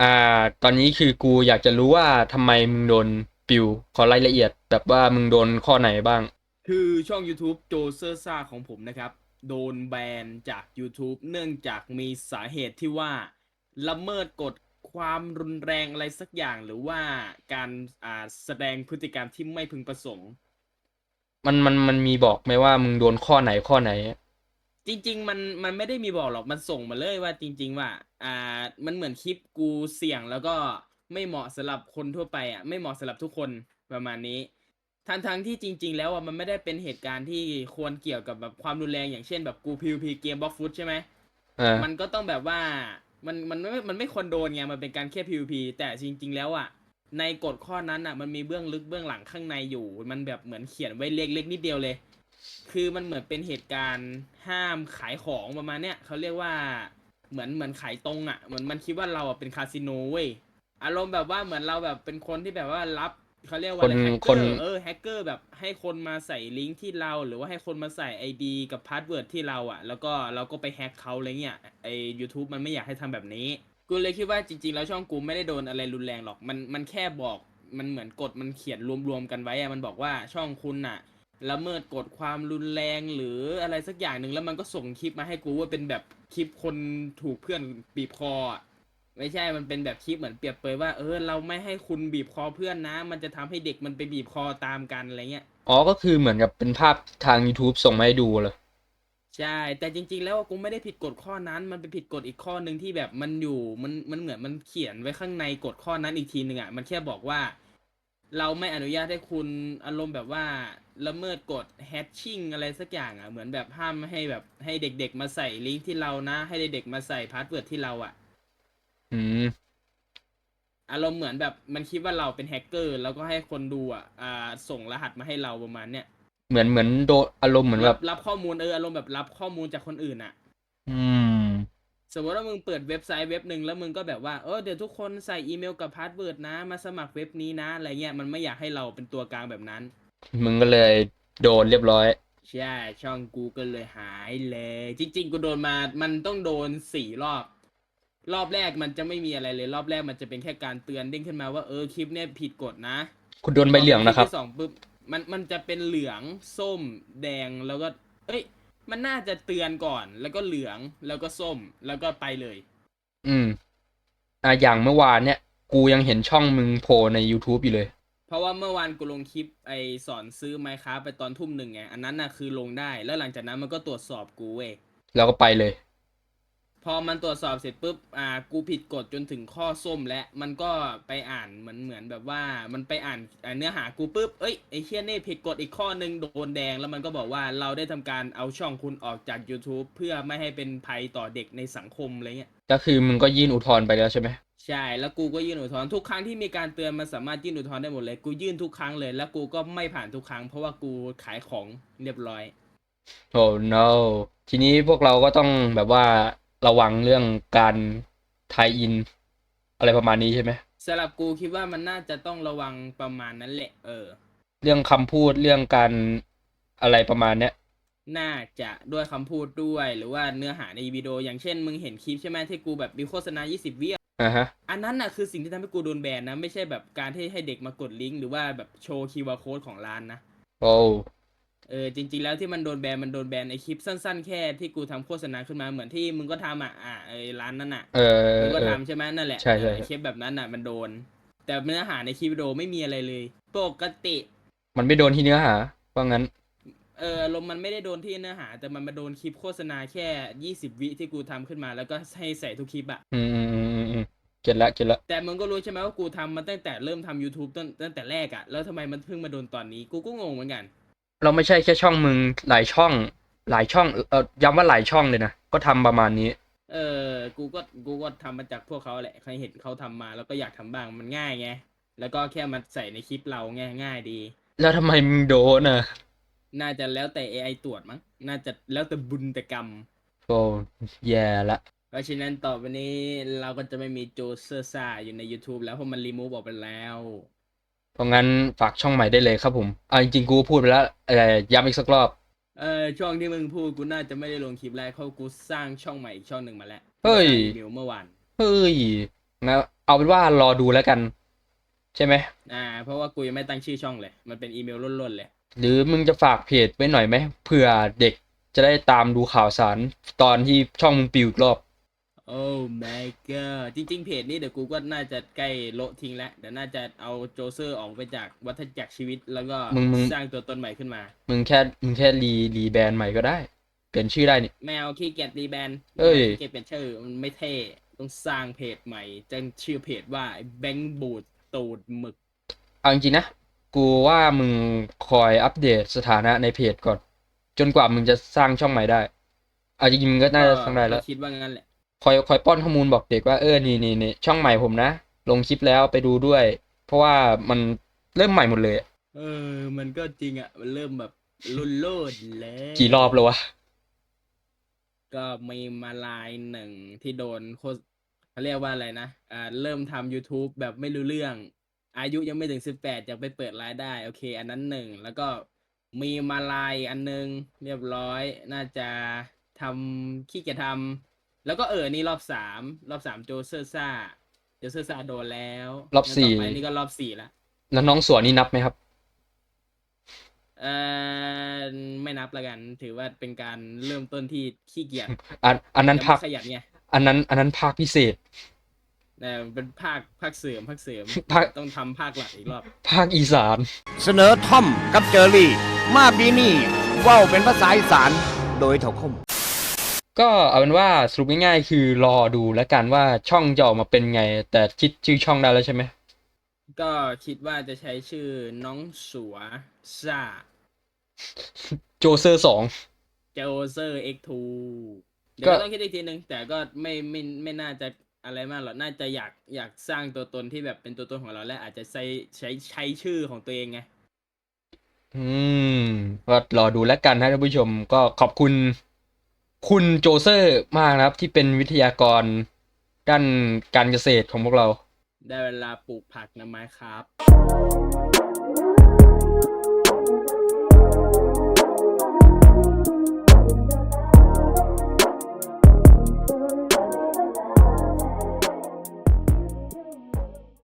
อ่า ตอนนี้คือกูอยากจะรู้ว่าทำไมมึงโดนปิว ขอรายละเอียด แบบว่ามึงโดนข้อไหนบ้าง คือช่อง YouTube โจเซอร์ซ่าของผมนะครับ โดนแบนจาก YouTube เนื่องจากมีสาเหตุที่ว่า ละเมิดกฎความรุนแรงอะไรสักอย่างหรือว่าการอ่าแสดงพฤติกรรมที่ไม่พึงประสงค์ มันมันมันมีบอกไหมว่ามึงโดนข้อไหนข้อไหน จริง ๆ มันมันไม่ได้มีบอกหรอกมันส่งมาเลยว่าจริง ๆ ว่า อ่า มันเหมือนคลิปกูเสี่ยงแล้วก็ไม่เหมาะสำหรับคนทั่วไปอะไม่เหมาะสำหรับทุกคนประมาณนี้ทั้งทั้งที่จริง ๆ แล้วอะมันไม่ได้เป็นเหตุการณ์ที่ควรเกี่ยวกับแบบความรุนแรงอย่างเช่นแบบกูพีพีเกมบล็อกฟุตใช่ไหมอ่ามันก็ต้องแบบว่ามันมันไม่มันไม่ควรโดนไงมันเป็นการแค่ PVP แต่จริง ๆ แล้วอะในกฎข้อนั้นอะ มันมีเบื้องลึกเบื้องหลังข้างในอยู่ มันแบบเหมือนเขียนไว้เล็กๆนิดเดียวเลย คือมันเหมือนเป็นเหตุการณ์ห้ามขายของประมาณเนี้ยเขาเรียกว่าเหมือนเหมือนขายตรงอะเหมือนมันคิดว่าเราอะเป็นคาสิโนเว้ยอารมณ์แบบว่าเหมือนเราแบบเป็นคนที่แบบว่ารับเขาเรียกว่าอะไรคนแฮกเกคอนร์เออแฮกเกอร์แบบให้คนมาใส่ลิงก์ที่เรา หรือว่าให้คนมาใส่ ID กับพาสเวิร์ดที่เราอะ แล้วก็เราก็ไปแฮกเขาอะไรเงี้ยไอ YouTube มันไม่อยากให้ทำแบบนี้ กูเลยคิดว่าจริง ๆ แล้วช่องกูไม่ได้โดนอะไรรุนแรงหรอกมันมันแค่บอกมันเหมือนกฎมันเขียนรวมๆกันไว้อะมันบอกว่าช่องคุณน่ะ ละเมิดกฎความรุนแรงหรืออะไรสักอย่างหนึ่งแล้วมันก็ส่งคลิปมาให้กูว่าเป็นแบบคลิปคนถูกเพื่อนบีบคออะไม่ใช่มันเป็นแบบคลิปเหมือนเปรียบเปรยว่าเออเราไม่ให้คุณบีบคอเพื่อนนะ มันจะทำให้เด็กมันไปบีบคอตามกันอะไรเงี้ย อ๋อก็คือเหมือนกับเป็นภาพทาง YouTube ส่งมาให้ดูเลย ใช่ แต่จริง ๆ แล้วกูไม่ได้ผิดกฎข้อนั้น มันเป็นผิดกฎอีกข้อหนึ่งที่แบบมันอยู่มันมันเหมือนมันเขียนไว้ข้างในกฎข้อนั้นอีกทีหนึ่งอะมันแค่บอกว่า เราไม่อนุญาตให้คุณอารมณ์แบบว่าละเมิดกฎแฮชชิ่งอะไรสักอย่างอะเหมือนแบบห้ามให้แบบให้เด็กๆมาใส่ลิงก์ที่เรานะ ให้เด็กๆมาใส่พาสเวิร์ดที่เราอะ อืม อารมณ์เหมือนแบบมันคิดว่าเราเป็นแฮกเกอร์ แล้วก็ให้คนดูอะอ่าส่งรหัสมาให้เราประมาณเนี้ยเหมือนเหมือนโดนอารมณ์เหมือนแบรับบรับข้อมูลเอออารมณ์แบบรับข้อมูลจากคนอื่นอะ อืม สมมติว่ามึงเปิดเว็บไซต์เว็บหนึ่งแล้วมึงก็แบบว่าเออเดี๋ยวทุกคนใส่อีเมลกับพาสเวิร์ดนะ มาสมัครเว็บนี้นะอะไรเงี้ยมันไม่อยากให้เราเป็นตัวกลางแบบนั้น มึงก็เลยโดนเรียบร้อย ใช่ช่องกูก็เลยหายเลย จริง ๆ กูโดนมามันต้องโดนสี่รอบ รอบแรกมันจะไม่มีอะไรเลย รอบแรกมันจะเป็นแค่การเตือนเด้งขึ้นมาว่าเออคลิปเนี่ยผิดกฎนะคุณโดนใบเหลืองนะครับพที่สองปุ๊บมันมันจะเป็นเหลืองส้มแดงแล้วก็ เอ้ย มันน่าจะเตือนก่อน แล้วก็เหลืองแล้วก็ส้มแล้วก็ไปเลย อืม อะอย่างเมื่อวานเนี่ย กูยังเห็นช่องมึงโผล่ใน YouTube อยู่เลย เพราะว่าเมื่อวานกูลงคลิปไอสอนซื้อไมค้าไปตอนทุ่มหนึ่งไง อันนั้นน่ะคือลงได้ แล้วหลังจากนั้นมันก็ตรวจสอบกูเว้ย แล้วก็ไปเลย พอมันตรวจสอบเสร็จปุ๊บ อ่า กูผิดกฎจนถึงข้อส้มและ มันก็ไปอ่านเหมือนเหมือนแบบว่า มันไปอ่านอ่าเนื้อหากูปุ๊บ เอ้ย ไอเชี่ยนี่ผิดกฎอีกข้อหนึ่งโดนแดง แล้วมันก็บอกว่าเราได้ทำการเอาช่องคุณออกจาก YouTube เพื่อไม่ให้เป็นภัยต่อเด็กในสังคมอะไรเงี้ย ก็คือมึงก็ยื่นอุทธรณ์ไปแล้วใช่ไหมใช่ แล้วกูก็ยื่นอุทธรณ์ทุกครั้งที่มีการเตือนมันสามารถยื่นอุทธรณ์ได้หมดเลย กูยื่นทุกครั้งเลย แล้วกูก็ไม่ผ่านทุกครั้ง เพราะว่ากูขายของเรียบร้อย โอ้ no ทีนี้พวกเราก็ต้องแบบว่า ระวังเรื่องการไทยอิน อะไรประมาณนี้ใช่ไหมสำหรับกูคิดว่ามันน่าจะต้องระวังประมาณนั้นแหละ เออ เรื่องคำพูดเรื่องการอะไรประมาณเนี้ยน่าจะด้วยคำพูดด้วย หรือว่าเนื้อหาในวิดีโออย่างเช่น มึงเห็นคลิปใช่ไหมที่กูแบบมีโฆษณา 20 วิอะอ่าฮะอันนั้นน่ะคือสิ่งที่ทำให้กูโดนแบนนะ ไม่ใช่แบบการที่ให้เด็กมากดลิงก์หรือว่าแบบโชว์คีย์โค้ดของร้านนะโอ้ เออจริง ๆ แล้วที่มันโดนแบนมันโดนแบนไอคลิปสั้นๆแค่ที่กูทำโฆษณาขึ้นมาเหมือนที่มึงก็ทำอะอะไอร้านนั้นอะเออมึงก็เออ ทำใช่ไหมนั่นแหละใช่ใช่ เออคลิปแบบนั้นอะมันโดน แต่เนื้อหาในคลิปวิดีโอไม่มีอะไรเลย ปกติ มันไม่โดนที่เนื้อหาว่างั้น เออลมณ์มันไม่ได้โดนที่เนื้อหา แต่มันมาโดนคลิปโฆษณาแค่ยี่สิบวิที่กูทำขึ้นมาแล้วก็ให้ใส่ทุกคลิปอะอืมอืมอืมอืมอืมเก็ตละเก็ตละแต่มึงก็รู้ใช่ไหมว่ากูทำมาตั้งแต่เริ่มทำ YouTube ตั้งตั้งแต่แรกอะแล้วทำไมมันเพิ่งมาโดนตอนนี้ กูก็งงเหมือนกัน เราไม่ใช่แค่ช่องมึงหลายช่อง หลายช่องเออย้ำว่าหลายช่องเลยนะก็ทำประมาณนี้ เออ กูก็กูก็ทำมาจากพวกเขาแหละใครเห็นเขาทำมา แล้วก็อยากทำบ้างมันง่ายไงแล้วก็แค่มาใส่ในคลิปเราง่ายง่ายดี แล้วทำไมมึงโดนอะน่าจะแล้วแต่ AI ตรวจมั้ง น่าจะแล้วแต่บุญแต่กรรมโอ้แย่ละเพราะฉะนั้นต่อไปนี้เราก็จะไม่มีโจเซอร์ซ่าอยู่ใน YouTube แล้วเพราะมันรีมูฟออกไปแล้ว เพราะงั้นฝากช่องใหม่ได้เลยครับผมอ่าจริงๆกูพูดไปแล้วเออย้ำอีกสักรอบ เออช่องที่มึงพูดกูน่าจะไม่ได้ลงคลิปแรกเพราะกูสร้างช่องใหม่อีกช่องหนึ่งมาแล้วเฮ้ยสร้างอีเมลเมื่อวานเฮ้ยงั้นเอาเป็นว่ารอดูแล้วกัน ใช่ไหมอ่า เพราะว่ากูยังไม่ตั้งชื่อช่องเลย มันเป็นอีเมลล้นๆเลย หรือมึงจะฝากเพจไว้หน่อยไหมเผื่อเด็กจะได้ตามดูข่าวสารตอนที่ช่องมึงปิวอีกรอบ โอ้ my god จริง ๆ เพจนี้เดี๋ยวกูก็น่าจะใกล้โละทิ้งแล้วเดี๋ยวน่าจะเอาโจเซอร์ออกไปจากวัฏจักรชีวิตแล้วก็มึงมึง สร้างตัวตนใหม่ขึ้นมา มึงแค่มึงแค่รีรีแบรนด์ใหม่ก็ได้ เปลี่ยนชื่อได้นี่ แมวขี้เกียจรีแบรนด์เอ้ย ขี้เกียจเปลี่ยนชื่อมันไม่เท่ต้องสร้างเพจใหม่จังชื่อเพจว่าแบงค์บูดตูดหมึก เอาจริงๆนะ กูว่ามึงคอยอัปเดตสถานะในเพจก่อน จนกว่ามึงจะสร้างช่องใหม่ได้เอาจริงๆมึงก็น่าจะสร้างได้แล้ว ก็คิดว่างั้นแหละ คอยคอยป้อนข้อมูลบอกเด็กว่าเออนี่นี่นี่ช่องใหม่ผมนะ ลงคลิปแล้วไปดูด้วย เพราะว่ามันเริ่มใหม่หมดเลยอะเออ มันก็จริงอะ มันเริ่มแบบรุนโลดแล้วกี่รอบแล้ววะก็มีมาลายหนึ่งที่โดนโคสเขาเรียกว่าอะไรนะอ่าเริ่มทำ YouTube แบบไม่รู้เรื่อง อายุยังไม่ถึงสิบแปดจะไปเปิดรายได้ โอเค อันนั้นหนึ่ง แล้วก็มีมาลายอันหนึง เรียบร้อย น่าจะทำขี้เกียจทำ แล้วก็เออนี่รอบสามรอบสามโจเซอร์ซ่าโจเซอร์ซ่าโดนแล้วรอบสี่งั้นต่ไปนี่ก็รอบสี่ละแล้วน้องสวนนี่นับไหมครับ เออไม่นับละกัน ถือว่าเป็นการเริ่มต้นที่ขี้เกียจอันอันนั้นแต่ภาคไม่ขยันไงอันนั้น อันนั้นภาคพิเศษ แต่เป็นภาคภาคเสริมภาคเสริมภาค ต้องทำภาคหลักอีกรอบ ภาคอีสาน เสนอท่อมกับเจอรี่ มาบีนี่เว้าเป็นภาษาอีสานโดยเถ่าคม ก็เอาเป็นว่าสรุปง่ายๆคือรอดูแล้วกันว่าช่องจะออกมาเป็นไง แต่คิดชื่อช่องได้แล้วใช่ไหมก็คิดว่าจะใช้ชื่อน้องสัวซ่าโจเซอร์สองเจโอเซอร์เอ็กทูเดี๋ยวก็ก็ต้องคิดอีกทีหนึ่งแต่ก็ไม่ไม่ไม่น่าจะอะไรมากหรอกน่าจะอยากอยากสร้างตัวตนที่แบบเป็นตัวตนของเราและอาจจะใช้ใช้ใช้ชื่อของตัวเองไงอืมก็รอดูแล้วกันนะท่านผู้ชมก็ขอบคุณ คุณโจเซอร์มากนะครับ ที่เป็นวิทยากรด้านการเกษตรของพวกเรา ได้เวลาปลูกผักนะไม้ครับ